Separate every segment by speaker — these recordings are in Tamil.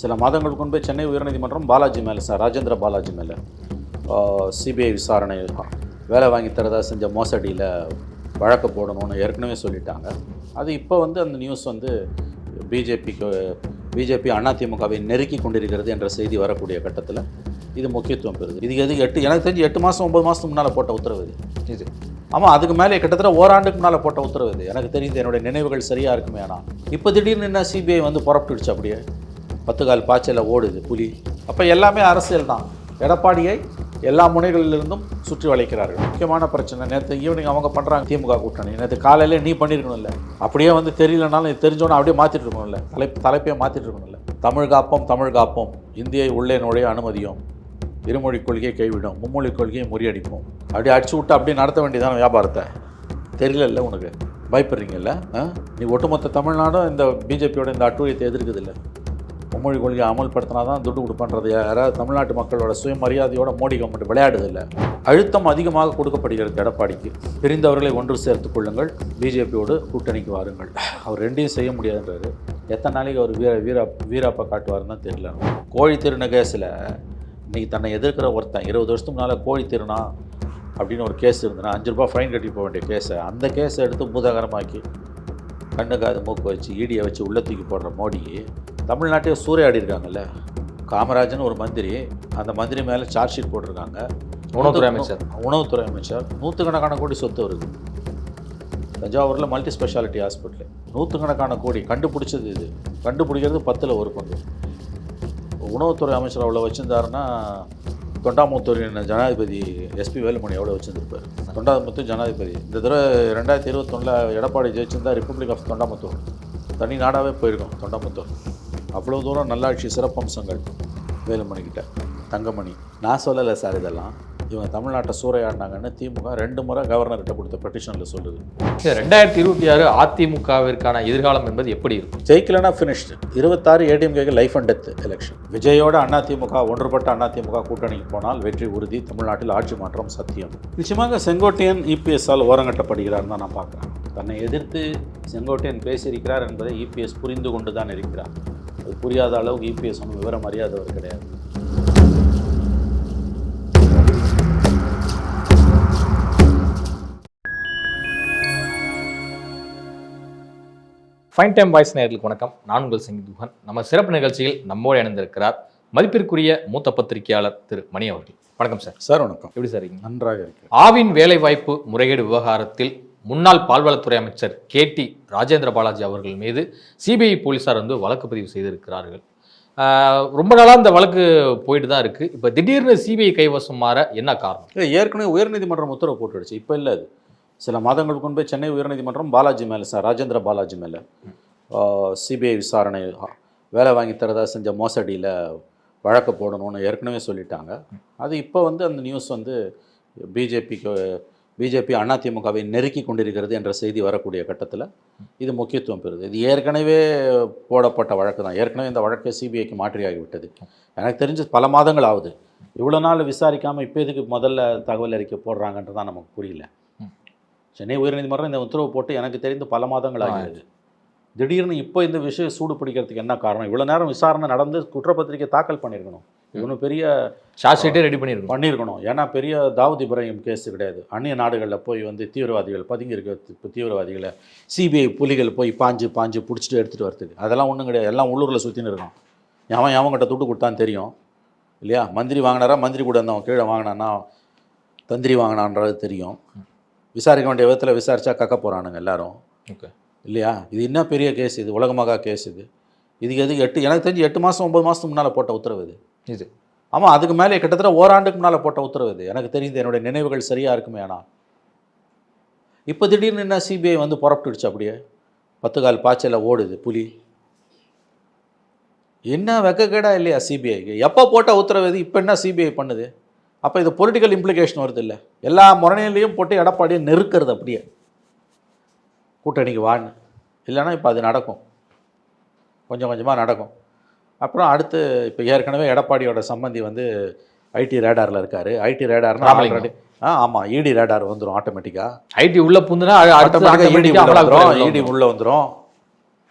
Speaker 1: சில மாதங்களுக்கு முன்பே சென்னை உயர்நீதிமன்றம் பாலாஜி மேலே சார் ராஜேந்திர பாலாஜி மேலே சிபிஐ விசாரணை வேலை வாங்கி தரதா செஞ்ச மோசடியில் வழக்கு போடணும்னு ஏற்கனவே சொல்லிட்டாங்க. அது இப்போ வந்து அந்த நியூஸ் வந்து பிஜேபிக்கு பிஜேபி அதிமுகவை நெருக்கி கொண்டிருக்கிறது என்ற செய்தி வரக்கூடிய கட்டத்தில் இது முக்கியத்துவம் பெறுது. இது எது எட்டு எனக்கு தெரிஞ்சு எட்டு மாதம் ஒம்பது மாதத்துக்கு முன்னால் போட்ட உத்தரவு இது.
Speaker 2: இது.
Speaker 1: ஆமாம் அதுக்கு மேலே கிட்டத்தட்ட ஓராண்டுக்கு முன்னால் போட்ட உத்தரவு இது. எனக்கு தெரியுது என்னுடைய நினைவுகள் சரியாக இருக்குமே ஆனால் இப்போ திடீர்னு என்ன சிபிஐ வந்து புறப்பட்டுடுச்சு அப்படியே? பத்து கால் பாய்ச்சலில் ஓடுது புலி. அப்போ எல்லாமே அரசியல் தான். எடப்பாடியை எல்லா முனைகளிலிருந்தும் சுற்றி வளைக்கிறார்கள். முக்கியமான பிரச்சனை நேற்று ஈவினிங் அவங்க பண்ணுறாங்க திமுக கூட்டணி. நேற்று காலையிலே நீ பண்ணியிருக்கணும்ல அப்படியே வந்து தெரியலனாலும் இது தெரிஞ்சோன்னு அப்படியே மாற்றிட்டு இருக்கணும்ல. தலைப்பு தலைப்பையே மாற்றிட்டு இருக்கணும்ல. தமிழ் காப்போம் தமிழ் காப்போம். இந்தியை உள்ளே நுழைய அனுமதியும். இருமொழி கொள்கையை கைவிடும். மும்மொழி கொள்கையை முறியடிப்போம். அப்படியே அடிச்சு விட்டு அப்படியே நடத்த வேண்டியதான வியாபாரத்தை? தெரியலல்ல உனக்கு. பயப்படுறீங்கல்ல? ஆ? நீ ஒட்டுமொத்த தமிழ்நாடும் இந்த பிஜேபியோட இந்த அட்டூழியத்தை எதிர்க்குதில்ல. மும்மொழி கொள்கையை அமல்படுத்தினா தான் துட்டு கொடுப்பன்றது. யாராவது தமிழ்நாட்டு மக்களோட சுயமரியாதையோட மோடி கவர்மெண்ட் விளையாடுதில்ல அழுத்தம் அதிகமாக கொடுக்கப்படுகிறது எடப்பாடிக்கு. பிரிந்தவர்களை ஒன்று சேர்த்து கொள்ளுங்கள். பிஜேபியோடு கூட்டணிக்கு வாருங்கள். அவர் ரெண்டையும் செய்ய முடியாதுன்றாரு. எத்தனை நாளைக்கு அவர் வீர வீரா வீராப்பா காட்டுவாருன்னு தான் தெரியல. கோழி திருண கேஸில் இன்றைக்கி தன்னை எதிர்க்கிற ஒருத்தன் இருபது வருஷத்துக்கு முன்னால் கோழி திருனா அப்படின்னு ஒரு கேஸ் இருந்ததுன்னா அஞ்சு ரூபாய் ஃபைன் கட்டி போக வேண்டிய கேஸை அந்த கேஸை எடுத்து பூதாகரமாக்கி கண்ணுக்காது மூக்கு வச்சு ஈடியை வச்சு உள்ள தூக்கி போடுற மோடி தமிழ்நாட்டையே சூறையாடி இருக்காங்கல்ல? காமராஜன் ஒரு மந்திரி அந்த மந்திரி மேலே சார்ஜ் ஷீட் போட்டிருக்காங்க.
Speaker 2: உணவுத்துறை அமைச்சர்.
Speaker 1: உணவுத்துறை அமைச்சர். நூற்றுக்கணக்கான கோடி சொத்து வருது. தஞ்சாவூரில் மல்டி ஸ்பெஷாலிட்டி ஹாஸ்பிட்டல் நூற்றுக்கணக்கான கோடி. கண்டுபிடிச்சது இது. கண்டுபிடிக்கிறது பத்தில் ஒரு பங்கு. உணவுத்துறை அமைச்சர் அவ்வளோ வச்சுருந்தாருன்னா தொண்டாமுத்தூரின் ஜனாதிபதி எஸ்பி வேலுமணி எவ்வளோ வச்சுருந்துருப்பார்? தொண்டாமுத்தூர் ஜனாதிபதி. இந்த தடவை ரெண்டாயிரத்தி இருபத்தொன்னில் எடப்பாடி ஜெயிச்சிருந்தா ரிப்பப்ளிக் ஆஃப் தொண்டாமுத்தூர். தனி நாடாகவே போயிருக்கும் தொண்டாமுத்தூர். அவ்வளோ தூரம் நல்லாட்சி சிறப்பம்சங்கள் வேலுமணிக்கிட்ட தங்கமணி நான் சொல்லலை சார் இதெல்லாம். இவங்க தமிழ்நாட்டை சூறையாடினாங்கன்னு திமுக ரெண்டு முறை கவர்னர்கிட்ட கொடுத்த பெட்டிஷனில் சொல்லுது.
Speaker 2: ரெண்டாயிரத்தி இருபத்தி ஆறு அதிமுகவிற்கான எதிர்காலம் என்பது எப்படி இருக்கும்?
Speaker 1: ஜெயிக்கலனா ஃபினிஷ்டு இருபத்தாறு ஏடிஎம்கேக்கு லைஃப் அண்ட் டெத் எலெக்ஷன் விஜயோட அதிமுக ஒன்றுபட்ட அதிமுக கூட்டணிக்கு போனால் வெற்றி உறுதி தமிழ்நாட்டில் ஆட்சி மாற்றம் சத்தியம். நிச்சயமாக செங்கோட்டையன் இபிஎஸ்ஆல் ஓரங்கட்டப்படுகிறார் தான் நான் பார்க்குறேன். தன்னை எதிர்த்து செங்கோட்டையன் பேசியிருக்கிறார் என்பதை இபிஎஸ் புரிந்து கொண்டு தான் இருக்கிறார். அது புரியாத அளவுக்கு இபிஎஸ் ஒன்றும் விவரம் அறியாதவர் கிடையாது.
Speaker 2: ஃபைன் டைம் வாய்ஸ் நேயர்களுக்கு வணக்கம். நான் உங்கள் சிங் துஹன் நம்ம சிறப்பு நிகழ்ச்சியில் நம்மோடு இணைந்திருக்கிறார் மதிப்பிற்குரிய மூத்த பத்திரிகையாளர் திரு மணி அவர்கள். வணக்கம் சார்.
Speaker 1: சார் வணக்கம்.
Speaker 2: எப்படி சார் இருக்கீங்க?
Speaker 1: நன்றாக இருக்கு
Speaker 2: ஆவின் வேலைவாய்ப்பு முறைகேடு விவகாரத்தில் முன்னாள் பால்வளத்துறை அமைச்சர் கே டி ராஜேந்திர பாலாஜி அவர்கள் மீது சிபிஐ போலீஸார் வந்து வழக்கு பதிவு செய்திருக்கிறார்கள். ரொம்ப நாளாக இந்த வழக்கு போயிட்டு தான் இருக்குது இப்போ திடீர்னு சிபிஐ கைவசம் மாற என்ன காரணம்?
Speaker 1: இல்லை ஏற்கனவே உயர்நீதிமன்றம் உத்தரவு போட்டுடுச்சு. இப்போ இல்லை அது. சில மாதங்களுக்கு முன்பே சென்னை உயர்நீதிமன்றம் பாலாஜி மேலே சார் ராஜேந்திர பாலாஜி மேலே சிபிஐ விசாரணை வேலை வாங்கி தரதா செஞ்ச மோசடியில் வழக்கு போடணும்னு ஏற்கனவே சொல்லிட்டாங்க. அது இப்போ வந்து அந்த நியூஸ் வந்து பிஜேபிக்கு பிஜேபி அதிமுகவை நெருக்கி கொண்டிருக்கிறது என்ற செய்தி வரக்கூடிய கட்டத்தில் இது முக்கியத்துவம் பெறுது. இது ஏற்கனவே போடப்பட்ட வழக்கு தான். ஏற்கனவே இந்த வழக்கை சிபிஐக்கு மாற்றியாகி விட்டது. எனக்கு தெரிஞ்சு பல மாதங்கள் ஆகுது. இவ்வளோ நாள் விசாரிக்காமல் இப்போ எதுக்கு முதல்ல தகவல் அறிக்கை போடுறாங்கன்றது தான் நமக்கு புரியல. சென்னை உயர்நீதிமன்றம் இந்த உத்தரவு போட்டு எனக்கு தெரிந்து பல மாதங்கள் ஆகிறது திடீர்னு இப்போ இந்த விஷயம் சூடு பிடிக்கிறதுக்கு என்ன காரணம்? இவ்வளோ நேரம் விசாரணை நடந்து குற்றப்பத்திரிக்கை தாக்கல் பண்ணியிருக்கணும். இவனு பெரிய
Speaker 2: சார்ஜ் ஷீட்டே ரெடி பண்ணியிருக்கோம்
Speaker 1: பண்ணியிருக்கணும். ஏன்னா பெரிய தாவூத் இப்ராஹிம் கேஸ் கிடையாது. அந்நிய நாடுகளில் போய் வந்து தீவிரவாதிகள் பதுங்கி இருக்க தி- தீவிரவாதிகளை சிபிஐ புலிகள் போய் பாஞ்சு பாஞ்சு பிடிச்சிட்டு எடுத்துகிட்டு வரதுக்கு. அதெல்லாம் ஒன்றும் கிடையாது. எல்லாம் உள்ளூரில் சுற்றின்னு இருக்கான் எவன் எவன்கிட்ட துட்டு கொடுத்தான்னு தெரியும். இல்லையா? மந்திரி வாங்கினாரா? மந்திரி கூட இருந்தவன் கீழே வாங்கினான்னா தந்திரி வாங்கினான்றது தெரியும். விசாரிக்க வேண்டிய விதத்தில் விசாரிச்சா கக்க போகிறானுங்க எல்லாரும்.
Speaker 2: ஓகே.
Speaker 1: இல்லையா? இது என்ன பெரிய கேஸ் இது? உலகமாக கேஸ் இது. இதுக்கு எது எட்டு? எனக்கு தெரிஞ்சு எட்டு மாதம் ஒம்பது மாதத்துக்கு முன்னால் போட்ட உத்தரவு இது.
Speaker 2: இது.
Speaker 1: ஆமாம் அதுக்கு மேலே கிட்டத்தட்ட ஓராண்டுக்கு முன்னால் போட்ட உத்தரவு இது. எனக்கு தெரியுது என்னுடைய நினைவுகள் சரியாக இருக்குமே ஆனால். இப்போ திடீர்னு என்ன சிபிஐ வந்து புறப்பட்டுடுச்சு அப்படியே? பத்து கால் பாய்ச்சலில் ஓடுது புலி. என்ன வெக்கக்கேடா இல்லையா சிபிஐக்கு எப்போ போட்ட உத்தரவு இது? இப்போ என்ன சிபிஐ பண்ணுது? அப்போ இது பொலிட்டிக்கல் இம்ப்ளிகேஷன் வருது இல்லை? எல்லா முறையிலையும் போட்டு எடப்பாடியை நெருக்கிறது அப்படியே. கூட்டணிக்கு வான்னு. இல்லைன்னா இப்போ அது நடக்கும். கொஞ்சம் கொஞ்சமாக நடக்கும். அப்புறம் அடுத்து இப்போ ஏற்கனவே எடப்பாடியோட சம்பந்தி வந்து ஐடி ரேடாரில் இருக்கார். ஐடி ரேடார்னா. ஆல்ரெடி ஆ ஆமாம் இடி ரேடார் வந்துடும் ஆட்டோமேட்டிக்காக
Speaker 2: ஐடி உள்ள புந்துனா
Speaker 1: இடி வந்துடும் இடி. உள்ளே வந்துடும்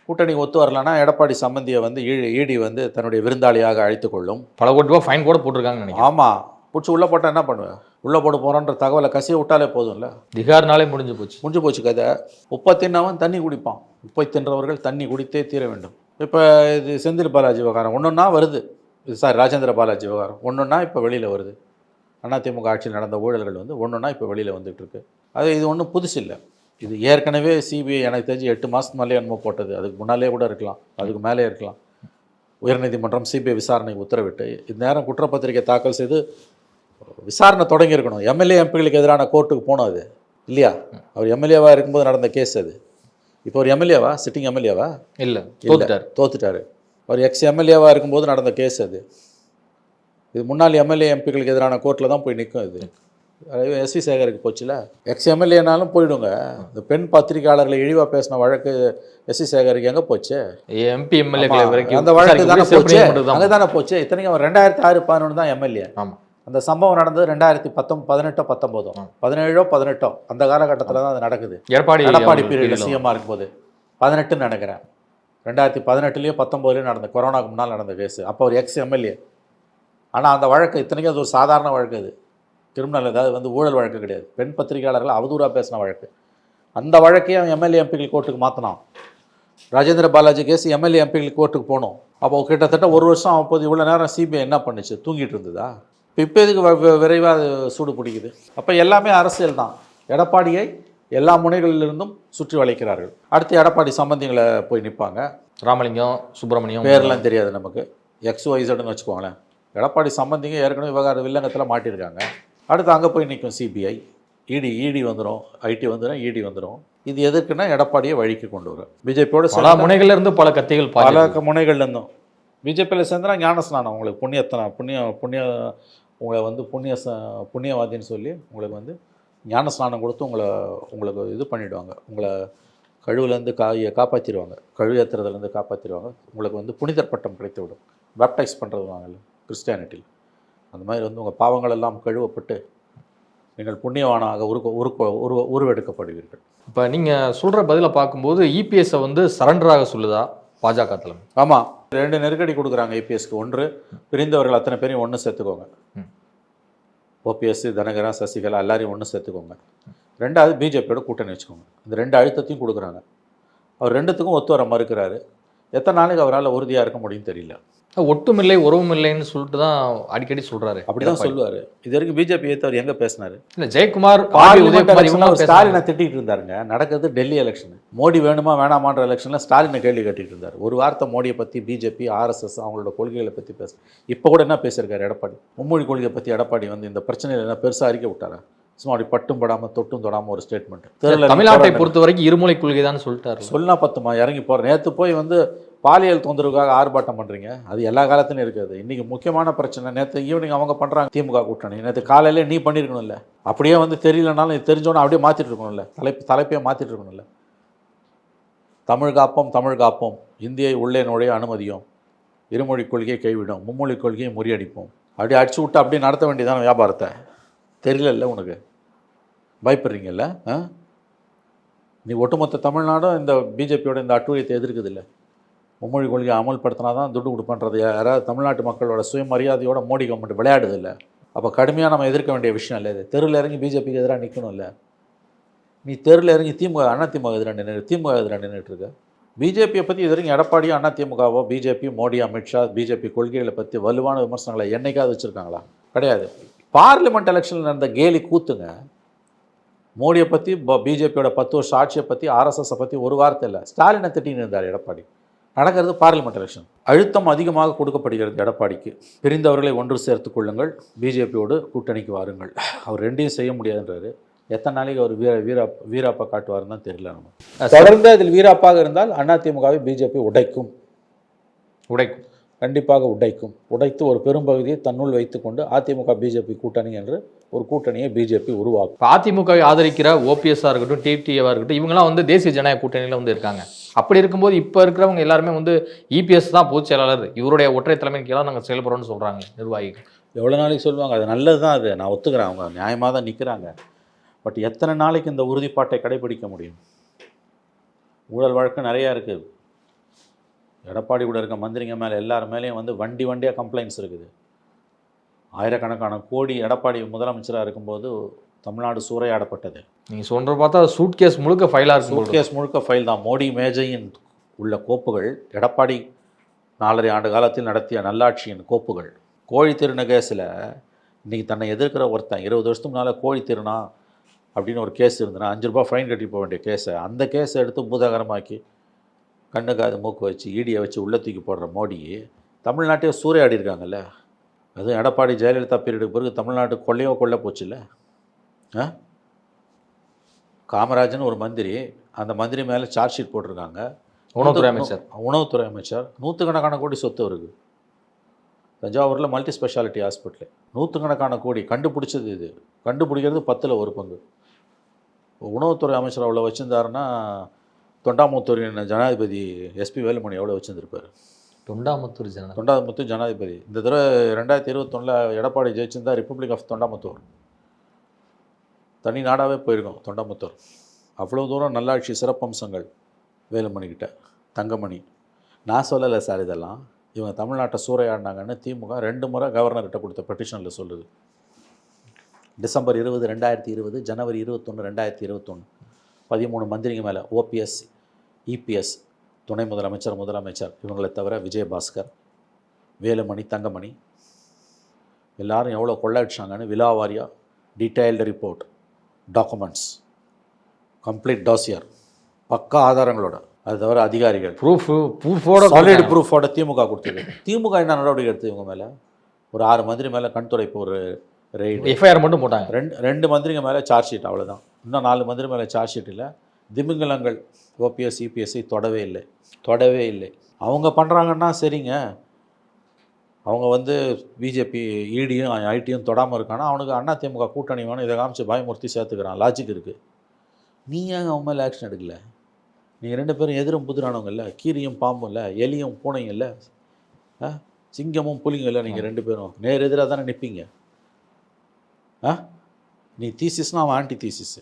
Speaker 1: கூட்டணி ஒத்து வரலன்னா எடப்பாடி சம்பந்தியை வந்து ஈ- ஈடி வந்து தன்னுடைய விருந்தாளியாக அழைத்து கொள்ளும்.
Speaker 2: பல கோடி ரூபாய் ஃபைன் கூட போட்டிருக்காங்கன்னு நினைக்கிறேன்.
Speaker 1: ஆமாம் பிடிச்சி உள்ளே போட்டால் என்ன பண்ணுவேன்? உள்ளே போட போகிறோன்ற தகவலை கசிய விட்டாலே போதும்ல?
Speaker 2: திகார்னாலே முடிஞ்சு போச்சு.
Speaker 1: முடிஞ்சு போச்சு கதை. உப்பை தின்னவன் தண்ணி குடிப்பான். உப்பை தின்றவர்கள் தண்ணி குடித்தே தீர வேண்டும். இப்போ இது செந்தில் பாலாஜி விவகாரம். ஒன்றுன்னா வருது. இது சாரி ராஜேந்திர பாலாஜி விவகாரம். ஒன்றுன்னா இப்போ வெளியில் வருது. அதிமுக ஆட்சியில் நடந்த ஊழல்கள் வந்து ஒன்றுன்னா இப்போ வெளியில் வந்துட்டு இருக்கு அது இது ஒன்றும் புதுசு இல்லை. இது ஏற்கனவே சிபிஐ எனக்கு தெரிஞ்சு எட்டு மாதத்துக்கு மேலே என்னமோ போட்டது. அதுக்கு முன்னாலே கூட இருக்கலாம். அதுக்கு மேலே இருக்கலாம். உயர்நீதிமன்றம் சிபிஐ விசாரணை உத்தரவிட்டு இந்நேரம் குற்றப்பத்திரிகை தாக்கல் செய்து விசாரணை தொடங்கியிருக்கணும். எம்எல்ஏ எம்பிகளுக்கு எதிரான கோர்ட்டுக்கு போனோம் அது. இல்லையா? அவர் எம்எல்ஏவாக இருக்கும்போது நடந்த கேஸ் அது. இப்போ ஒரு எம்எல்ஏவா சிட்டிங் எம்எல்ஏவா
Speaker 2: இல்ல தோத்துட்டார்.
Speaker 1: தோத்துட்டாரு. அவர் எக்ஸ் எம்எல்ஏவாக இருக்கும்போது நடந்த கேஸ் அது. இது முன்னாள் எம்எல்ஏ எம்பிகளுக்கு எதிரான கோர்ட்டில் தான் போய் நிற்கும் இது. எஸ்வி சேகருக்கு போச்சுல. எக்ஸ் எம்எல்ஏனாலும் போயிடுங்க. இந்த பெண் பத்திரிகையாளர்களை இழிவாக பேசின வழக்கு எஸ்வி சேகருக்கு எங்கே போச்சு?
Speaker 2: எம்பி எம்எல்ஏ
Speaker 1: அந்த வழக்கு தானே போச்சு. அங்கே தானே. போச்சு. இத்தனைக்கும் ரெண்டாயிரத்தி ஆறு பதினொன்று தான் எம்எல்ஏ
Speaker 2: ஆமா.
Speaker 1: அந்த சம்பவம் நடந்தது ரெண்டாயிரத்தி பத்தொம் பதினெட்டோ பத்தொம்போதோ. பதினேழோ பதினெட்டோ. அந்த காலகட்டத்தில் தான் அது நடக்குது.
Speaker 2: எடப்பாடி
Speaker 1: எடப்பாடி பீரியடில். சிஎம்மாக இருக்கும்போது. பதினெட்டுன்னு நினைக்கிறேன். ரெண்டாயிரத்தி பதினெட்டுலேயோ பத்தொம்போதுலேயும் நடந்த கொரோனாக்கு முன்னால் நடந்த கேஸ் அப்போ ஒரு எக்ஸ் எம்எல்ஏ ஆனால் அந்த வழக்கு இத்தனைக்கும் அது ஒரு சாதாரண வழக்கு அது. கிரிமினல் ஏதாவது வந்து ஊழல் வழக்கு கிடையாது. பெண் பத்திரிகையாளர்கள் அவதூறாக பேசின வழக்கு. அந்த வழக்கையே அவன் எம்எல்ஏ எம்பிகள் கோர்ட்டுக்கு மாற்றினான் ராஜேந்திர பாலாஜி கேஸ் எம்எல்ஏ எம்பிகள் கோர்ட்டுக்கு போனோம். அப்போ கிட்டத்தட்ட ஒரு வருஷம் அப்போது இவ்வளோ நேரம் சிபிஐ என்ன பண்ணுச்சு? தூங்கிட்டு இருந்ததா? இப்போ எதுக்கு விரைவாக சூடு பிடிக்குது? அப்போ எல்லாமே அரசியல் தான். எடப்பாடியை எல்லா முனைகளிலிருந்தும் சுற்றி வளைக்கிறார்கள். அடுத்து எடப்பாடி சம்பந்திகளை போய் நிற்பாங்க
Speaker 2: ராமலிங்கம் சுப்பிரமணியம்.
Speaker 1: பேர்லாம் தெரியாது நமக்கு. எக்ஸ் ஒய்சட்னு வச்சுக்கோங்களேன். எடப்பாடி சம்பந்திங்க ஏற்கனவே விவகார வில்லங்கத்தில் மாட்டியிருக்காங்க. அடுத்து அங்கே போய் நிற்கும் சிபிஐ இடி இடி வந்துடும் ஐடி வந்துடும் இடி வந்துடும் இது எதற்குன்னா எடப்பாடியை வழிக்கு கொண்டு வரும். பிஜேபியோட
Speaker 2: பல முனைகள்ல இருந்து பல கத்திகள்
Speaker 1: பல
Speaker 2: பாய்ஞ்சது.
Speaker 1: முனைகள்ல இருந்தும் பிஜேபியில் சேர்ந்தா ஞானஸ்நானம் உங்களுக்கு புண்ணியத்தனம் புண்ணிய புண்ணிய உங்களை வந்து புண்ணிய ச- புண்ணியவாதின்னு சொல்லி உங்களுக்கு வந்து ஞான ஸ்நானம் கொடுத்து உங்களை உங்களுக்கு இது பண்ணிவிடுவாங்க உங்களை கழுவுலேருந்து கா காப்பாற்றிடுவாங்க கழுவு ஏற்றுறதுலேருந்து காப்பாற்றிடுவாங்க உங்களுக்கு வந்து புனிதர் பட்டம் கிடைத்து விடும் பேப்டைஸ் பண்ணுறது வாங்கல கிறிஸ்டியானிட்டியில் அந்த மாதிரி வந்து உங்கள் பாவங்கள் எல்லாம் கழுவப்பட்டு நீங்கள் புண்ணியவானாக உருக்க உருக்க உருவ உருவெடுக்கப்படுவீர்கள்.
Speaker 2: இப்போ நீங்கள் சொல்கிற பதிலை பார்க்கும்போது இபிஎஸ்ஸை வந்து சரண்டராக சொல்லுதா? பாஜக தலைமை
Speaker 1: ஆமாம் ரெண்டு நெருக்கடி கொடுக்குறாங்க ஐபிஎஸ்க்கு ஒன்று பிரிந்தவர்கள் அத்தனை பேரையும் ஒன்று சேர்த்துக்கோங்க. ஓபிஎஸ் தனகரன் சசிகலா எல்லாரையும் ஒன்று சேர்த்துக்கோங்க. ரெண்டாவது பிஜேபியோட கூட்டணி வச்சுக்கோங்க. இந்த ரெண்டு அழுத்தத்தையும் கொடுக்குறாங்க. அவர் ரெண்டுத்துக்கும் ஒத்து வர மறுக்கிறாரு. எத்தனை நாளைக்கு அவரால் உறுதியாக இருக்க முடியும்னு தெரியல.
Speaker 2: ஒட்டுமில்லை உறவும் இல்லைன்னு சொல்லிட்டு தான் அடிக்கடி சொல்றாரு.
Speaker 1: அப்படிதான். சொல்லுவார். இது வரைக்கும் பிஜேபி ஏற்றவர் எங்கே பேசினாரு?
Speaker 2: இல்ல ஜெயக்குமார்.
Speaker 1: ஸ்டாலினை திட்டிட்டு இருந்தாருங்க. நடக்கிறது டெல்லி எலெக்ஷன் மோடி வேணுமா வேணாமான்ற எலெக்ஷன்ல ஸ்டாலினை கேள்வி கேட்டுட்டு இருந்தார். ஒரு வார்த்தை மோடியை பத்தி பிஜேபி ஆர்எஸ்எஸ் அவங்களோட கொள்கைகளை பத்தி பேச இப்போ கூட என்ன பேசியிருக்காரு எடப்பாடி? மும்மொழி கொள்கையை பத்தி எடப்பாடி வந்து இந்த பிரச்சனையில என்ன பெருசா அறிக்கை விட்டாரா? சும்மா அப்படி பட்டும் படாம தொட்டும் தொடாம ஒரு ஸ்டேட்மெண்ட்
Speaker 2: தமிழ்நாட்டை பொறுத்த வரைக்கும் இருமொழி கொள்கை தான் சொல்லிட்டாரு.
Speaker 1: சொல்லினா பத்துமா இறங்கி போகிறேன் நேற்று போய் வந்து பாலியல் தொந்தரவுக்காக ஆர்ப்பாட்டம் பண்ணுறீங்க அது எல்லா காலத்துலையும் இருக்குது. இன்றைக்கி முக்கியமான பிரச்சனை நேற்று ஈவினிங் அவங்க பண்ணுறாங்க திமுக கூட்டணி. நேற்று காலையில நீ பண்ணியிருக்கணும்ல அப்படியே வந்து தெரியலனாலும் இது தெரிஞ்சோன்னு அப்படியே மாற்றிட்டு இருக்கணும்ல. தலைப்பு தலைப்பையே மாற்றிட்டு இருக்கணும்ல. தமிழ் காப்போம் தமிழ் காப்போம். இந்தியை உள்ளே நுழைய அனுமதியும். இருமொழி கொள்கையை கைவிடும். மும்மொழி கொள்கையை முறியடிப்போம். அப்படியே அடிச்சு விட்டு அப்படியே நடத்த வேண்டியதான வியாபாரத்தை? தெரியலல்ல உனக்கு. பயப்படுறீங்கல்ல ஆ? நீ ஒட்டுமொத்த தமிழ்நாடும் இந்த பிஜேபியோட இந்த அட்டூரியத்தை எதிர்க்குது இல்லை மும்மொழி கொள்கையை அமல்படுத்தினா தான் துட்டு கொடுப்பன்றது யாராவது தமிழ்நாட்டு மக்களோட சுயமரியாதையோட மோடி கவர்மெண்ட் விளையாடுது இல்லை அப்போ கடுமையாக நம்ம எதிர்க்க வேண்டிய விஷயம் இல்லை இது. தெருவில் இறங்கி பிஜேபிக்கு எதிராக நிற்கணும்ல நீ தெருவில் இறங்கி திமுக அண்ணா திமுக எதிராக நின்று திமுக எதிராக நின்றுட்டுருக்க பிஜேபியை பற்றி இது வரைக்கும் எடப்பாடியோ அண்ணா திமுகவோ பிஜேபி மோடி அமித்ஷா பிஜேபி கொள்கைகளை பற்றி வலுவான விமர்சனங்களை என்னைக்காவது வச்சுருக்காங்களா? கிடையாது. பார்லிமெண்ட் எலெக்ஷனில் நடந்த கேலி கூத்துங்க. மோடியை பற்றி பிஜேபியோட பத்து வருஷம் ஆட்சியை பற்றி ஆர்எஸ்எஸை பற்றி ஒரு வார்த்தை இல்லை. ஸ்டாலினை திட்டின்னு இருந்தார் எடப்பாடி. நடக்கிறது பார்லிமெண்ட் எலெக்ஷன் அழுத்தம் அதிகமாக கொடுக்கப்படுகிறது எடப்பாடிக்கு. பிரிந்தவர்களை ஒன்று சேர்த்துக் கொள்ளுங்கள். பிஜேபியோடு கூட்டணிக்கு வாருங்கள். அவர் ரெண்டையும் செய்ய முடியாதுன்றாரு. எத்தனை நாளைக்கு அவர் வீர வீரா வீராப்பா காட்டுவாருன்னு தான் தெரியல நம்ம தொடர்ந்து அதில் வீராப்பாக இருந்தால் அதிமுகவை பிஜேபி உடைக்கும்.
Speaker 2: உடைக்கும்.
Speaker 1: கண்டிப்பாக உடைக்கும். உடைத்து ஒரு பெரும்பகுதியை தன்னுள் வைத்துக்கொண்டு அதிமுக பிஜேபி கூட்டணி என்று ஒரு கூட்டணியை பிஜேபி உருவாக்கும்.
Speaker 2: அதிமுகவை ஆதரிக்கிற ஓபிஎஸ்ஸாக இருக்கட்டும் டிடிஏவாக இருக்கட்டும் இவங்கெல்லாம் வந்து தேசிய ஜனநாயக கூட்டணியில் வந்து இருக்காங்க. அப்படி இருக்கும்போது இப்போ இருக்கிறவங்க எல்லாருமே வந்து இபிஎஸ் தான் பொதுச் செயலாளர். இவருடைய ஒற்றை தலைமையின் கீழே நாங்கள் செயல்படுறோம்னு சொல்கிறாங்க நிர்வாகிகள்.
Speaker 1: எவ்வளோ நாளைக்கு சொல்லுவாங்க? அது நல்லது தான் அது. நான் ஒத்துக்கிறேன். அவங்க நியாயமாக தான் நிற்கிறாங்க பட் எத்தனை நாளைக்கு இந்த உறுதிப்பாட்டை கடைபிடிக்க முடியும்? ஊழல் வழக்கு நிறையா இருக்குது எடப்பாடி கூட இருக்க மந்திரிங்க மேலே எல்லார் மேலேயும் வந்து வண்டி வண்டியாக கம்ப்ளைண்ட்ஸ் இருக்குது. ஆயிரக்கணக்கான கோடி எடப்பாடி முதலமைச்சராக இருக்கும்போது தமிழ்நாடு சூறையாடப்பட்டது.
Speaker 2: நீங்கள் சொல்ற பார்த்தா சூட் கேஸ் முழுக்க ஃபைலாக இருக்கும் போல.
Speaker 1: சூட்கேஸ் முழுக்க ஃபைல் தான். மோடி மேஜையின் உள்ள கோப்புகள் எடப்பாடி நாலரை ஆண்டு காலத்தில் நடத்திய நல்லாட்சியின் கோப்புகள். கோழி திருந கேஸில் இன்றைக்கி தன்னை எதிர்க்கிற ஒருத்தன் இருபது வருஷத்துக்கு முன்னால் கோழி திருநா அப்படின்னு ஒரு கேஸ் இருந்ததுன்னா அஞ்சு ரூபாய் ஃபைன் கட்டி போக வேண்டிய கேஸை அந்த கேஸை எடுத்து பூதாகரமாக்கி கண்ணு காது மூக்கு வச்சு ஈடியை வச்சு உள்ள தூக்கி போடுற மோடி தமிழ்நாட்டையே சூறையாடி இருக்காங்கல்ல? அதுவும் எடப்பாடி ஜெயலலிதா பீரியடுக்கு பிறகு தமிழ்நாட்டு கொள்ளையோ கொள்ள போச்சுல்ல? ஆ? காமராஜன் ஒரு மந்திரி அந்த மந்திரி மேலே சார்ஜ் ஷீட் போட்டிருக்காங்க.
Speaker 2: உணவுத்துறை அமைச்சர்.
Speaker 1: உணவுத்துறை அமைச்சர். நூற்றுக்கணக்கான கோடி சொத்து இருக்கு தஞ்சாவூரில் மல்டி ஸ்பெஷாலிட்டி ஹாஸ்பிட்டல் நூற்றுக்கணக்கான கோடி கண்டுபிடிச்சது இது. கண்டுபிடிக்கிறது பத்தில் ஒரு பங்கு. உணவுத்துறை அமைச்சர் அவ்வளோ வச்சுருந்தாருன்னா தொண்டாமுத்தூரின் ஜனாதிபதி எஸ்பி வேலுமணி எவ்வளோ வச்சுருந்துருப்பார்?
Speaker 2: தொண்டாமுத்தூர் ஜன
Speaker 1: தொண்டாமுத்தூர் ஜனாதிபதி. இந்த தடவை ரெண்டாயிரத்தி இருபத்தொன்னில் எடப்பாடி ஜெயிச்சிருந்தா ரிப்பப்ளிக் ஆஃப் தொண்டாமுத்தூர். தனி நாடாகவே போயிருக்கோம் தொண்டாமுத்தூர். அவ்வளோ தூரம் நல்லாட்சி சிறப்பம்சங்கள் வேலுமணிக்கிட்ட தங்கமணி. நான் சொல்லலை சார் இதெல்லாம். இவங்க தமிழ்நாட்டை சூறையாடினாங்கன்னு திமுக ரெண்டு முறை கவர்னர்கிட்ட கொடுத்த பெட்டிஷனில் சொல்லுது. டிசம்பர் இருபது ரெண்டாயிரத்தி இருபது ஜனவரி இருபத்தொன்று ரெண்டாயிரத்தி இருபத்தொன்று பதிமூணு மந்திரிங்க மேலே ஓபிஎஸ் இபிஎஸ் துணை முதலமைச்சர் முதலமைச்சர் இவங்களை தவிர விஜயபாஸ்கர் வேலுமணி தங்கமணி எல்லாரும் எவ்வளோ கொள்ளையடிச்சாங்கன்னு விலாவாரியாக detailed report documents complete dossier பக்கா ஆதாரங்களோட. அது தவிர அதிகாரிகள்.
Speaker 2: ப்ரூஃப் ப்ரூஃபோட
Speaker 1: சாலிட் ப்ரூஃபோட திமுக கொடுத்தது. திமுக என்ன நடவடிக்கை எடுத்து இவங்க மேலே? ஒரு ஆறு மந்திரி மேலே கண் துடைப்பு ஒரு ரெய்டு
Speaker 2: எஃப்ஐஆர் மட்டும் போட்டாங்க.
Speaker 1: ரெண்டு ரெண்டு மந்திரிங்க மேலே சார்ஜ் ஷீட் அவ்வளோதான் இன்னும் நாலு மந்திரி மேலே சார்ஜ் ஷீட் இல்லை. திமிங்கலங்கள் ஓபிஎஸ் சிபிஎஸ்சி தொடவே இல்லை. தொடவே இல்லை. அவங்க பண்ணுறாங்கன்னா சரிங்க. அவங்க வந்து பிஜேபி இடியும் e ஐடியும் தொடாமல் இருக்கானா? அவனுக்கு அண்ணா திமுக கூட்டணி வேணும். இதை காமிச்சு பயமுறுத்தி சேர்த்துக்கிறான். லாஜிக் இருக்குது நீ ஏன் அவன் மேலே ஆக்ஷன் எடுக்கல? நீங்கள் ரெண்டு பேரும் எதிரும் புதிரானவங்க இல்லை. கீரியும் பாம்பும் இல்லை. எலியும் பூனையும் இல்லை. ஆ? சிங்கமும் புலியும் இல்லை நீங்கள் ரெண்டு பேரும். நேர் எதிராக தானே நிற்பீங்க ஆ? நீ தீசிஸ்னால் அவன் ஆன்டி தீசிஸு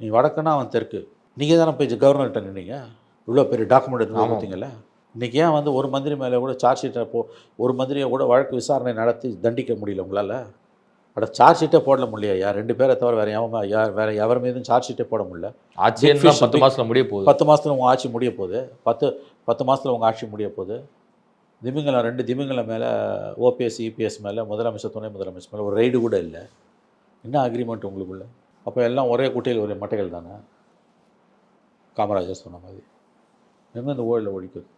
Speaker 1: நீ வடக்குன்னா அவன் தெற்கு. நீங்கள் தானே போய் கவர்னர்கிட்ட நின்னீங்க? இவ்வளோ பெரிய டாக்குமெண்ட் எடுத்து. கொடுத்தீங்கல்ல? இன்றைக்கி ஏன் வந்து ஒரு மந்திரி மேலே கூட சார்ஜ் ஷீட்டை போ ஒரு மந்திரியை கூட வழக்கு விசாரணை நடத்தி தண்டிக்க முடியல உங்களால்? அட சார்ஜ் ஷீட்டே போடல முடியலையா ரெண்டு பேரை தவிர வேறு எவன் யார் வேறு எவர் மீதும் சார்ஜ் ஷீட்டே போட முடியல.
Speaker 2: ஆட்சி பத்து மாசத்துல முடிய போகுது.
Speaker 1: பத்து மாதத்தில் உங்கள் ஆட்சி முடிய போகுது. பத்து பத்து மாதத்தில் உங்கள் ஆட்சி முடிய போகுது. திமிங்கலம் ரெண்டு திமிங்கலம் மேலே ஓபிஎஸ் இபிஎஸ் மேலே முதலமைச்சர் துணை முதலமைச்சர் மேலே ஒரு ரைடு கூட இல்லை. என்ன அக்ரிமெண்ட் உங்களுக்குள்ள? அப்போ எல்லாம் ஒரே குட்டையில் ஒரே மட்டைகள் தானே? காமராஜர் சொன்ன மாதிரி. எங்கே இந்த ஊழலை ஒழிக்குது.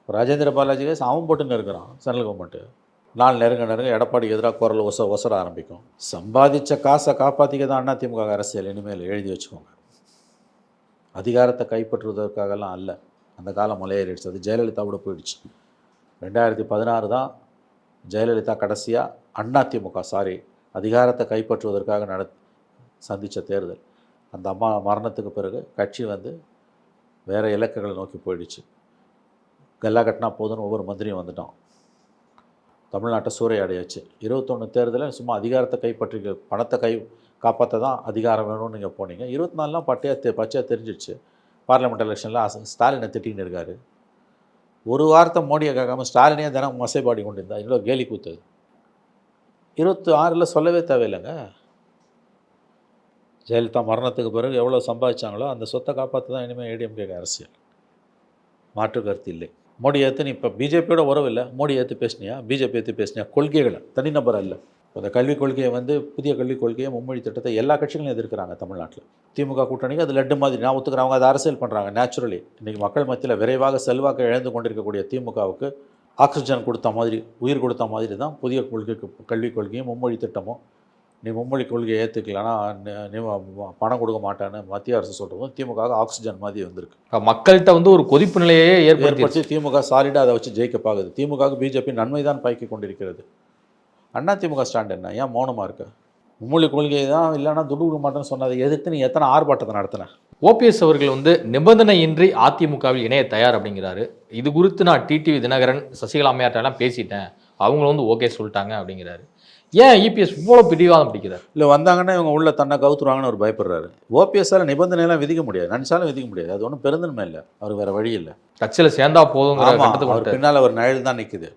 Speaker 1: இப்போ ராஜேந்திர பாலாஜி சாமம் அவன் போட்டுன்னு இருக்கிறான் சென்ட்ரல் கவர்மெண்ட்டு நாள் நெருங்க நெருங்க எடப்பாடி எதிராக குரல் ஒச ஒசர ஆரம்பிக்கும். சம்பாதிச்ச காசை காப்பாற்றிக்க தான் அதிமுக அரசியல் இனிமேல் எழுதி வச்சுக்கோங்க. அதிகாரத்தை கைப்பற்றுவதற்காகலாம் அல்ல. அந்த காலம் மலையேறிடுச்சு அது ஜெயலலிதாவோட போயிடுச்சு. ரெண்டாயிரத்தி பதினாறு தான் ஜெயலலிதா கடைசியாக அதிமுக சாரி அதிகாரத்தை கைப்பற்றுவதற்காக நட சந்தித்த தேர்தல். அந்த அம்மா மரணத்துக்கு பிறகு கட்சி வந்து வேறு இலக்குகளை நோக்கி போயிடுச்சு. கல்லா கட்டினா போதும்னு ஒவ்வொரு மந்திரியும் வந்துட்டோம் தமிழ்நாட்டை சூறையாடியாச்சு. இருபத்தொன்று தேர்தலில் சும்மா அதிகாரத்தை கைப்பற்றி பணத்தை கை காப்பாற்ற தான் அதிகாரம் வேணும்னு நீங்கள் போனீங்க. இருபத்தி நாலுலாம் பட்டையாக தெ பச்சையாக தெரிஞ்சிடுச்சு பார்லிமெண்ட் எலெக்ஷனில் ஸ்டாலினை திட்டின்னு இருக்காரு. ஒரு வாரத்தை மோடியை கேட்காம ஸ்டாலினே தினம் மசைபாடி கொண்டு இருந்தால் இவ்வளோ கேலி கூத்தது இருபத்தி ஆறில் சொல்லவே தேவையில்லைங்க. ஜெயலலிதா மரணத்துக்கு பிறகு எவ்வளோ சம்பாதிச்சாங்களோ அந்த சொத்தை காப்பாற்ற தான் இனிமேல் ஏடிஎம்கே அரசியல். மாற்று கருத்து இல்லை. மோடி ஏற்று நீ இப்போ பிஜேபியோட உறவு இல்லை. மோடி ஏற்று பேசினியா? பிஜேபி ஏற்று பேசினியா? கொள்கைகளை. தனிநபர் அல்ல இந்த கல்விக் கொள்கையை வந்து புதிய கல்விக் கொள்கையை மும்மொழி திட்டத்தை எல்லா கட்சிகளும் எதிர்க்கிறாங்க தமிழ்நாட்டில். திமுக கூட்டணிக்கு அது லட்டு மாதிரி. நான் ஒத்துக்கிறவங்க அதை அரசியல் பண்ணுறாங்க நேச்சுரலி இன்றைக்கி மக்கள் மத்தியில் விரைவாக செல்வாக்கு இழந்து கொண்டிருக்கக்கூடிய திமுகவுக்கு ஆக்சிஜன் கொடுத்த மாதிரி உயிர் கொடுத்த மாதிரி தான் புதிய கொள்கைக்கு கல்விக் கொள்கையும் மும்மொழி திட்டமும் நீ மும்மொழி கொள்கையை ஏற்றுக்கலன்னா நீ பணம் கொடுக்க மாட்டேன்னு மத்திய அரசு சொல்கிறதும் திமுக ஆக்சிஜன் மாதிரி வந்திருக்கு.
Speaker 2: மக்கள்கிட்ட வந்து ஒரு கொதிப்பு நிலையே ஏற்படுத்தி
Speaker 1: திமுக சாலிடாக அதை வச்சு ஜெயிக்க பார்க்குது திமுகவுக்கு பிஜேபி நன்மை தான் பயக்கி கொண்டிருக்கிறது. அண்ணா திமுக ஸ்டாண்ட் என்ன? ஏன் மௌனமாக இருக்க? மும்மொழி கொள்கை தான் இல்லைன்னா துடு கொடுக்க மாட்டேன்னு சொன்னதை எதிர்த்து நீ எத்தனை ஆர்ப்பாட்டத்தை நடத்தின?
Speaker 2: ஓபிஎஸ் அவர்கள் வந்து நிபந்தனையின்றி அதிமுகவில் இணைய தயார் அப்படிங்கிறாரு. இது குறித்து நான் டிடிவி தினகரன் சசிகலா அம்மையார்ட்ட எல்லாம் பேசிட்டேன். அவங்க வந்து ஓகே சொல்லிட்டாங்க அப்படிங்கிறாரு. ஏன் இபிஎஸ் இவ்வளோ பிடிவாதம் பிடிக்கிறார்
Speaker 1: இல்லை வந்தாங்கன்னா இவங்க உள்ள தன்னை கவுத்துருவாங்கன்னு அவர் பயப்படுறாரு. ஓபிஎஸ்ஸால் நிபந்தனையெல்லாம் விதிக்க முடியாது. நினச்சாலும் விதிக்க முடியாது. அது ஒன்றும் பெருந்தன்மை இல்லை. அவருக்கு வேறு வழி இல்லை.
Speaker 2: கட்சியில் சேர்ந்தா கட்டத்துக்கு
Speaker 1: அவர். பின்னால் அவர் நிழல் தான் நிற்குது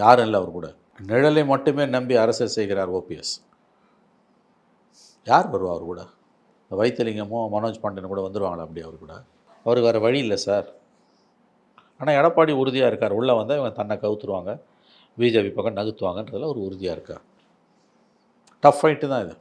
Speaker 1: யாரும் இல்லை அவர் கூட. நிழலை மட்டுமே நம்பி அரசியல் செய்கிறார் ஓபிஎஸ் யார் வருவா அவர் கூட? இந்த வைத்திலிங்கமோ மனோஜ் பாண்டியன் கூட வந்துருவாங்களா அப்படி அவர் கூட? அவருக்கு வேறு வழி இல்லை சார். ஆனால் எடப்பாடி உறுதியாக இருக்கார். உள்ளே வந்தால் இவங்க தன்னை கவுத்துருவாங்க. பிஜேபி பக்கம் நகுத்துவாங்கன்றதுல ஒரு உறுதியாக இருக்கார். டஃப் ஃபைட்டு தான் இது.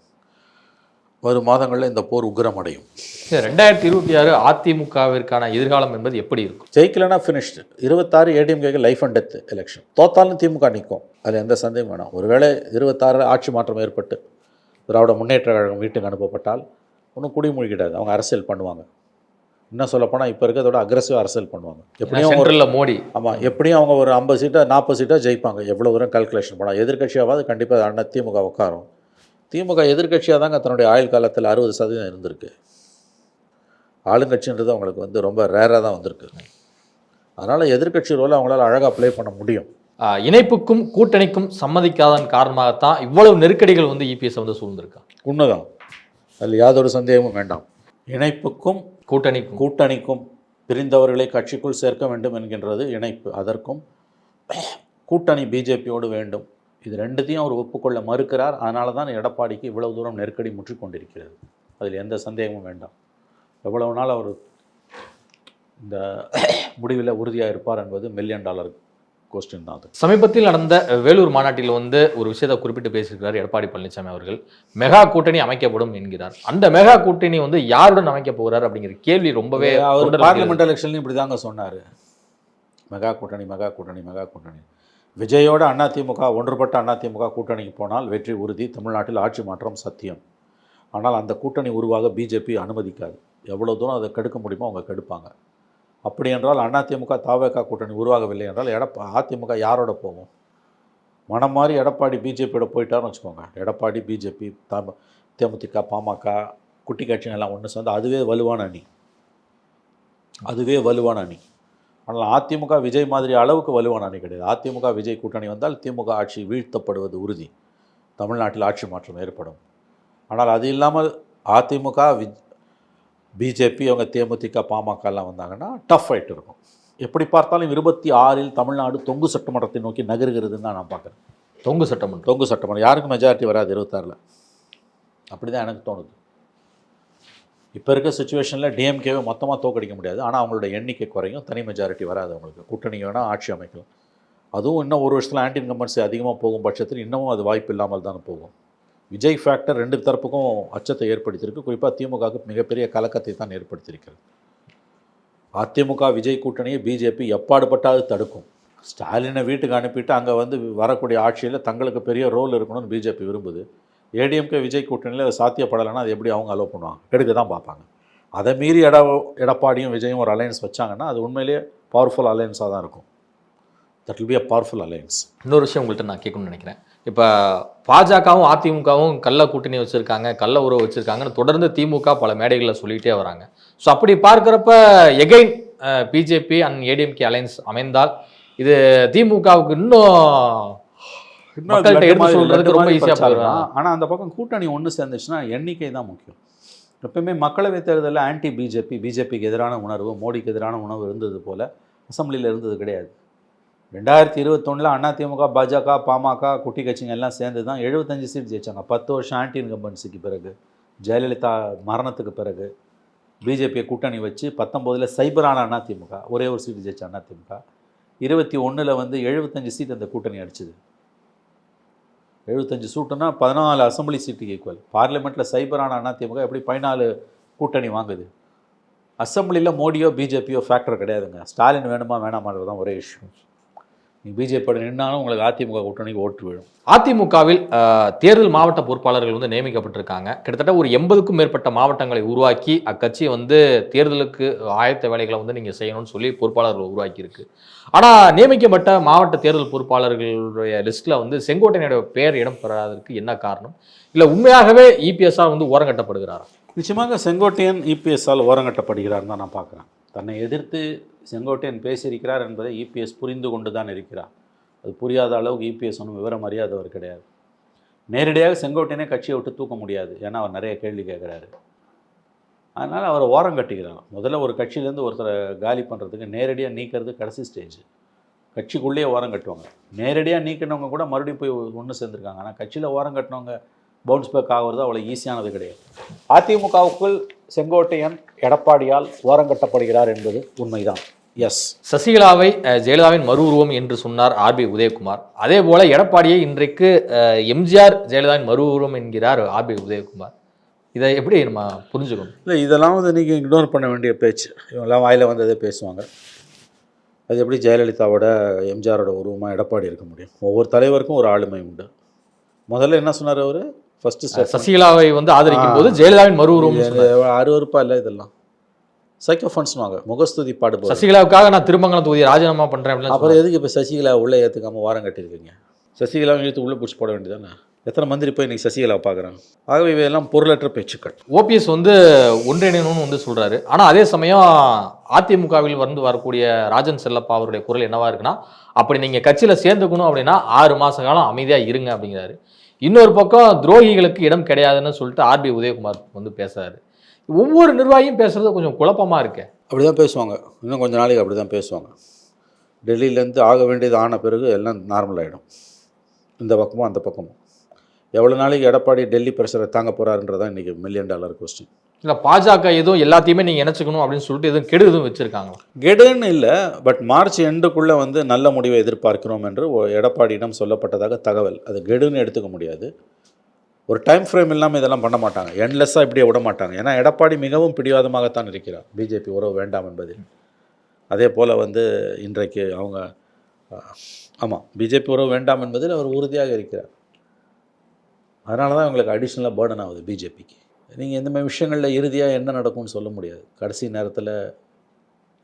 Speaker 1: வரும் மாதங்களில் இந்த போர் உக்கிரமடையும்
Speaker 2: சரி, ரெண்டாயிரத்தி இருபத்தி ஆறு அதிமுகவிற்கான எதிர்காலம் என்பது எப்படி இருக்கும்?
Speaker 1: ஜெயிக்கலனா ஃபினிஷ்டு இருபத்தாறு ஏடிஎம்கேக்கு லைஃப் அண்ட் டெத் எலெக்ஷன் தோத்தாலும் திமுக நிற்கும். அதில் எந்த சந்தேகம் வேணாம். ஒருவேளை இருபத்தாறு ஆட்சி மாற்றம் ஏற்பட்டு திராவிட முன்னேற்ற கழகம் வீட்டுக்கு அனுப்பப்பட்டால் ஒன்றும் குடிமொழிக்கிடாது அவங்க அரசியல் பண்ணுவாங்க. இன்னும் சொல்லப்போனால் இப்போ இருக்கிறதோட அக்ரஸிவ் அரசியல் பண்ணுவாங்க. எப்படியும் ஒரு
Speaker 2: மோடி.
Speaker 1: ஆமாம் எப்படியும் அவங்க ஒரு ஐம்பது சீட்டாக நாற்பது சீட்டாக ஜெயிப்பாங்க. எவ்வளோ தூரம் கால்குலேஷன் பண்ணலாம். எதிர்க்கட்சியாவது கண்டிப்பாக அண்ணா திமுக உட்காரும். திமுக எதிர்க்கட்சியாக தாங்க தன்னுடைய ஆயுள் காலத்தில் அறுபது சதவீதம் இருந்திருக்கு. ஆளுங்கட்சின்றது அவங்களுக்கு வந்து ரொம்ப ரேராக தான் வந்திருக்கு. அதனால் எதிர்க்கட்சி ரோலை அவங்களால அழகாக ப்ளே பண்ண முடியும்.
Speaker 2: இணைப்புக்கும் கூட்டணிக்கும் சம்மதிக்காதன் காரணமாகத்தான் இவ்வளவு நெருக்கடிகள் வந்து இபிஎஸ் வந்து சூழ்ந்திருக்கா
Speaker 1: உண்மைதான். அதில் யாதொரு சந்தேகமும் வேண்டாம். இணைப்புக்கும்
Speaker 2: கூட்டணி
Speaker 1: கூட்டணிக்கும் பிரிந்தவர்களை கட்சிக்குள் சேர்க்க வேண்டும் என்கின்றது இணைப்பு. அதற்கும் கூட்டணி பிஜேபியோடு வேண்டும். இது ரெண்டுத்தையும் அவர் ஒப்புக்கொள்ள மறுக்கிறார். அதனால தான் எடப்பாடிக்கு இவ்வளவு தூரம் நெருக்கடி முற்றிக்கொண்டிருக்கிறது அதில் எந்த சந்தேகமும் வேண்டாம். எவ்வளவு நாள் அவர் இந்த முடிவில் உறுதியாக இருப்பார் என்பது மில்லியன் டாலர் கொஸ்டின் தான் அது.
Speaker 2: சமீபத்தில் நடந்த வேலூர் மாநாட்டில் வந்து ஒரு விஷயத்தை குறிப்பிட்டு பேசியிருக்கிறார் எடப்பாடி பழனிசாமி அவர்கள். மெகா கூட்டணி அமைக்கப்படும் என்கிறார். அந்த மெகா கூட்டணி வந்து யாருடன் அமைக்க போகிறார் அப்படிங்கிற கேள்வி ரொம்பவே
Speaker 1: அவர் பார்லிமெண்ட் எலெக்ஷன்லையும் இப்படி தாங்க சொன்னார். மெகா கூட்டணி மெகா கூட்டணி மெகா கூட்டணி. விஜயோட அதிமுக ஒன்றுபட்ட அதிமுக கூட்டணிக்கு போனால் வெற்றி உறுதி தமிழ்நாட்டில் ஆட்சி மாற்றம் சத்தியம். ஆனால் அந்த கூட்டணி உருவாக பிஜேபி அனுமதிக்காது. எவ்வளோ தூரம் அதை கெடுக்க முடியுமோ அவங்க கெடுப்பாங்க. அப்படி என்றால் அதிமுக தாவேகா கூட்டணி உருவாகவில்லை என்றால் எடப்பா அதிமுக யாரோட போகும்? மனம் மாறி எடப்பாடி பிஜேபியோட போயிட்டாருன்னு வச்சுக்கோங்க. எடப்பாடி பிஜேபி தம தேமுதிக பாமக குட்டி கட்சிகள்லாம் ஒன்று சேர்ந்து அதுவே வலுவான அணி. அதுவே வலுவான அணி. ஆனால் அதிமுக விஜய் மாதிரி அளவுக்கு வலுவான அணி கிடையாது. அதிமுக விஜய் கூட்டணி வந்தால் திமுக ஆட்சி வீழ்த்தப்படுவது உறுதி. தமிழ்நாட்டில் ஆட்சி மாற்றம் ஏற்படும். ஆனால் அது இல்லாமல் அதிமுக வி பிஜேபி அவங்க தேமுதிக பாமக எல்லாம் வந்தாங்கன்னா டஃப் ஃபைட் இருக்கும். எப்படி பார்த்தாலும் இருபத்தி ஆறில் தமிழ்நாடு தொங்கு சட்டமன்றத்தை நோக்கி நகருகிறதுன்னு தான் நான் பார்க்குறேன்.
Speaker 2: தொங்கு சட்டமன்றம்.
Speaker 1: தொங்கு சட்டமன்றம். யாருக்கும் மெஜாரிட்டி வராது இருபத்தாறில். அப்படி தான் எனக்கு தோணுது. இப்போ இருக்க சுச்சுவேஷனில் டிஎம்கேவை மொத்தமாக தோக்கடிக்க முடியாது. ஆனால் அவங்களோட எண்ணிக்கை குறையும். தனி மெஜாரிட்டி வராது அவங்களுக்கு. கூட்டணி வேணால் ஆட்சி அமைக்கலாம். அதுவும் இன்னும் ஒரு வருஷத்தில் ஆன்டி இன்கம்பன்சி அதிகமாக போகும் பட்சத்தில் இன்னமும் அது வாய்ப்பு இல்லாமல் தான் போகும். விஜய் ஃபேக்டர் ரெண்டு தரப்புக்கும் அச்சத்தை ஏற்படுத்தியிருக்கு. குறிப்பாக திமுகவுக்கு மிகப்பெரிய கலக்கத்தை தான் ஏற்படுத்தியிருக்கிறது. அதிமுக விஜய் கூட்டணியை பிஜேபி எப்பாடுபட்டாவது தடுக்கும். ஸ்டாலினை வீட்டுக்கு அனுப்பிட்டு அங்கே வந்து வரக்கூடிய ஆட்சியில் தங்களுக்கு பெரிய ரோல் இருக்கணும்னு பிஜேபி விரும்புது. ஏடிஎம்கே விஜய் கூட்டணியில் அது சாத்தியப்படலைன்னா அது எப்படி அவங்க அலோவ் பண்ணுவாங்க? எடுக்க தான் பார்ப்பாங்க. அதை மீறி எட எடப்பாடியும் விஜயும் ஒரு அலையன்ஸ் வச்சாங்கன்னா அது உண்மையிலேயே பவர்ஃபுல் அலையன்ஸாக தான் இருக்கும். That will be a powerful alliance
Speaker 2: இன்னொரு விஷயம் உங்கள்கிட்ட நான் கேட்கணும்னு நினைக்கிறேன். இப்போ பாஜகவும் அதிமுகவும் கள்ள கூட்டணி வச்சுருக்காங்க கள்ள உறவு வச்சுருக்காங்கன்னு தொடர்ந்து திமுக பல மேடைகளில் சொல்லிகிட்டே வராங்க. ஸோ அப்படி பார்க்குறப்ப again BJP and ADMK alliance அமைந்தால் இது திமுகவுக்கு இன்னும் ரொம்ப ஈஸியாக போயிடும்.
Speaker 1: ஆனால் அந்த பக்கம் கூட்டணி ஒன்று சேர்ந்துச்சுன்னா எண்ணிக்கை தான் முக்கியம். எப்பயுமே மக்களவைத் தேர்தலில் ஆன்டி பிஜேபி பிஜேபிக்கு எதிரான உணர்வு மோடிக்கு எதிரான உணர்வு இருந்தது போல் அசம்பிளியில் இருந்தது கிடையாது. ரெண்டாயிரத்தி இருபத்தொன்னில் அதிமுக பாஜக பாமக குட்டி கட்சிங்க எல்லாம் சேர்ந்து தான் எழுபத்தஞ்சு சீட் ஜெயித்தாங்க பத்து வருஷம் ஆன்டி இன்கம்பன்சிக்கு பிறகு ஜெயலலிதா மரணத்துக்கு பிறகு பிஜேபியை கூட்டணி வச்சு பத்தொம்போதில் சைபரான அதிமுக ஒரே ஒரு சீட்டு ஜெயிச்ச அதிமுக இருபத்தி ஒன்றில் வந்து எழுபத்தஞ்சு சீட் அந்த கூட்டணி அடிச்சுது. எழுபத்தஞ்சு சீட்டுனா பதினாலு அசம்பிளி சீட்டுக்கு ஈக்குவல் பார்லிமெண்ட்டில் சைபரான அதிமுக எப்படி பதினாலு கூட்டணி வாங்குது? அசம்பிளியில் மோடியோ பிஜேபியோ ஃபேக்டர் கிடையாதுங்க. ஸ்டாலின் வேணுமா வேணாமான்றது தான் ஒரே இஷ்யூ நீ பிஜேபியோட நின்னாலும் உங்களுக்கு அதிமுக கூட்டணிக்கு ஓட்டு விழும்.
Speaker 2: அதிமுகவில் தேர்தல் மாவட்ட பொறுப்பாளர்கள் வந்து நியமிக்கப்பட்டிருக்காங்க. கிட்டத்தட்ட ஒரு எண்பதுக்கும் மேற்பட்ட மாவட்டங்களை உருவாக்கி அக்கட்சி வந்து தேர்தலுக்கு ஆயத்த வேலைகளை வந்து நீங்கள் செய்யணும்னு சொல்லி பொறுப்பாளர்கள் உருவாக்கியிருக்கு. ஆனால் நியமிக்கப்பட்ட மாவட்ட தேர்தல் பொறுப்பாளர்களுடைய லிஸ்ட்டில் வந்து செங்கோட்டையனுடைய பெயர் இடம் பெறாததற்கு என்ன காரணம்? இல்லை உண்மையாகவே இபிஎஸ்ஆர் வந்து ஓரங்கட்டப்படுகிறாரா
Speaker 1: நிச்சயமாக செங்கோட்டையன் இபிஎஸ்ஸால் ஓரங்கட்டப்படுகிறார் தான் நான் பார்க்குறேன். தன்னை எதிர்த்து செங்கோட்டையன் பேசியிருக்கிறார் என்பதை இபிஎஸ் புரிந்து கொண்டு தான் இருக்கிறார். அது புரியாத அளவுக்கு இபிஎஸ் ஒன்றும் விவரம் அறியாதவர் கிடையாது. நேரடியாக செங்கோட்டையனே கட்சியை விட்டு தூக்க முடியாது. ஏன்னா அவர் நிறைய கேள்வி கேட்குறாரு. அதனால் அவர் ஓரம் கட்டிக்கிறாங்க முதல்ல ஒரு கட்சியிலேருந்து ஒருத்தரை காலி பண்ணுறதுக்கு நேரடியாக நீக்கிறது கடைசி ஸ்டேஜ் கட்சிக்குள்ளேயே ஓரம் கட்டுவாங்க. நேரடியாக நீக்கினவங்க கூட மறுபடியும் போய் ஒன்று சேர்ந்துருக்காங்க. ஆனால் கட்சியில் ஓரம் கட்டினவங்க பவுன்ஸ் பேக் ஆகுறது அவ்வளோ ஈஸியானது கிடையாது. அதிமுகவுக்குள் செங்கோட்டையன் எடப்பாடியால் ஓரம் கட்டப்படுகிறார் என்பது உண்மைதான். எஸ்
Speaker 2: சசிகலாவை ஜெயலலிதாவின் மறு உருவம் என்று சொன்னார் ஆர்பி உதயகுமார். அதே போல எடப்பாடியை இன்றைக்கு எம்ஜிஆர் ஜெயலலிதாவின் மறு உருவம் என்கிறார் ஆர்பி உதயகுமார். இதை எப்படி நம்ம புரிஞ்சுக்கணும்?
Speaker 1: இல்லை இதெல்லாம் வந்து நீங்கள் இக்னோர் பண்ண வேண்டிய பேச்சு. இவங்கெல்லாம் வாயில் வந்ததே பேசுவாங்க. அது எப்படி ஜெயலலிதாவோட எம்ஜிஆரோட உருவமாக எடப்பாடி இருக்க முடியும்? ஒவ்வொரு தலைவருக்கும் ஒரு ஆளுமை உண்டு. முதல்ல என்ன சொன்னார் அவர்? ஃபஸ்ட்டு ஸ்டெப்
Speaker 2: சசிகலாவை வந்து ஆதரிக்கும் போது ஜெயலலிதாவின் மறு உருவம்
Speaker 1: அருவருப்பா இல்லை இதெல்லாம். சைக்கோ ஃபண்ட்ஸ்வாங்க முகஸ்துதி பாடுபோம்
Speaker 2: சசிகலாவுக்காக நான் திருமங்கலம் தொகுதியை ராஜினாமா பண்றேன் அப்படின்னு
Speaker 1: அப்புறம் எதுக்கு இப்போ சசிகலா உள்ளே ஏற்றுக்காம வாரம் கட்டியிருக்கீங்க? சசிகலா இழுத்து உள்ளே பிடிச்சி போட வேண்டியதானே எத்தனை மந்திரி போய் இன்னைக்கு சசிகலாவை பார்க்குறாங்க? ஆகவே இவையெல்லாம் பொருளற்ற பேச்சுக்கள்.
Speaker 2: ஓபிஎஸ் வந்து ஒன்றிணைணும்னு வந்து சொல்றாரு. ஆனா அதே சமயம் அதிமுகவில் வந்து வரக்கூடிய ராஜன் செல்லப்பா அவருடைய குரல் என்னவா இருக்குன்னா அப்படி நீங்க கட்சியில சேர்ந்துக்கணும் அப்படின்னா ஆறு மாச காலம் அமைதியா இருங்க அப்படிங்கிறாரு. இன்னொரு பக்கம் துரோகிகளுக்கு இடம் கிடையாதுன்னு சொல்லிட்டு ஆர்பி உதயகுமார் வந்து பேசுறாரு. ஒவ்வொரு நிர்வாகியும் பேசுறது கொஞ்சம் குழப்பமா இருக்கு.
Speaker 1: அப்படி தான் பேசுவாங்க. இன்னும் கொஞ்ச நாளைக்கு அப்படி தான் பேசுவாங்க. டெல்லியிலேருந்து ஆக வேண்டியது ஆன பிறகு எல்லாம் நார்மல் ஆகிடும் இந்த பக்கமும் அந்த பக்கமும் எவ்வளோ நாளைக்கு எடப்பாடி டெல்லி பிரஷரை தாங்க போகிறாருன்றதான் இன்றைக்கி மில்லியன் டாலர் கொஸ்டின்
Speaker 2: இல்ல பாஜக எதுவும் எல்லாத்தையுமே நீங்க இணைச்சிக்கணும் அப்படின்னு சொல்லிட்டு எதுவும் கெடு எதுவும் வச்சுருக்காங்களா?
Speaker 1: கெடுன்னு இல்லை பட் மார்ச் எண்டுக்குள்ளே வந்து நல்ல முடிவை எதிர்பார்க்கிறோம் என்று எடப்பாடியிடம் சொல்லப்பட்டதாக தகவல். அது கெடுன்னு எடுத்துக்க முடியாது. ஒரு டைம் ஃப்ரேம் இல்லாமல் இதெல்லாம் பண்ண மாட்டாங்க. என்லெஸ்ஸாக இப்படியே விட மாட்டாங்க. ஏன்னா எடப்பாடி மிகவும் பிடிவாதமாகத்தான் இருக்கிறார். பிஜேபி உறவு வேண்டாம் என்பதில். அதே போல் வந்து இன்றைக்கு அவங்க ஆமாம் பிஜேபி உறவு வேண்டாம் என்பதில் அவர் உறுதியாக இருக்கிறார். அதனால தான் அவங்களுக்கு அடிஷ்னலாக பேர்டன் ஆகுது பிஜேபிக்கு நீங்கள் இந்த மாதிரி விஷயங்களில் இறுதியாக என்ன நடக்கும்னு சொல்ல முடியாது. கடைசி நேரத்தில்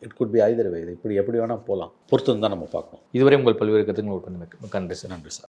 Speaker 1: it could be either way இது இப்படி எப்படி வேணால் போகலாம் பொறுத்து தான் நம்ம பார்க்கணும்
Speaker 2: இதுவரை உங்கள் பல்வேறு கருத்துக்கள் நன்றி சார்.
Speaker 1: நன்றி சார்.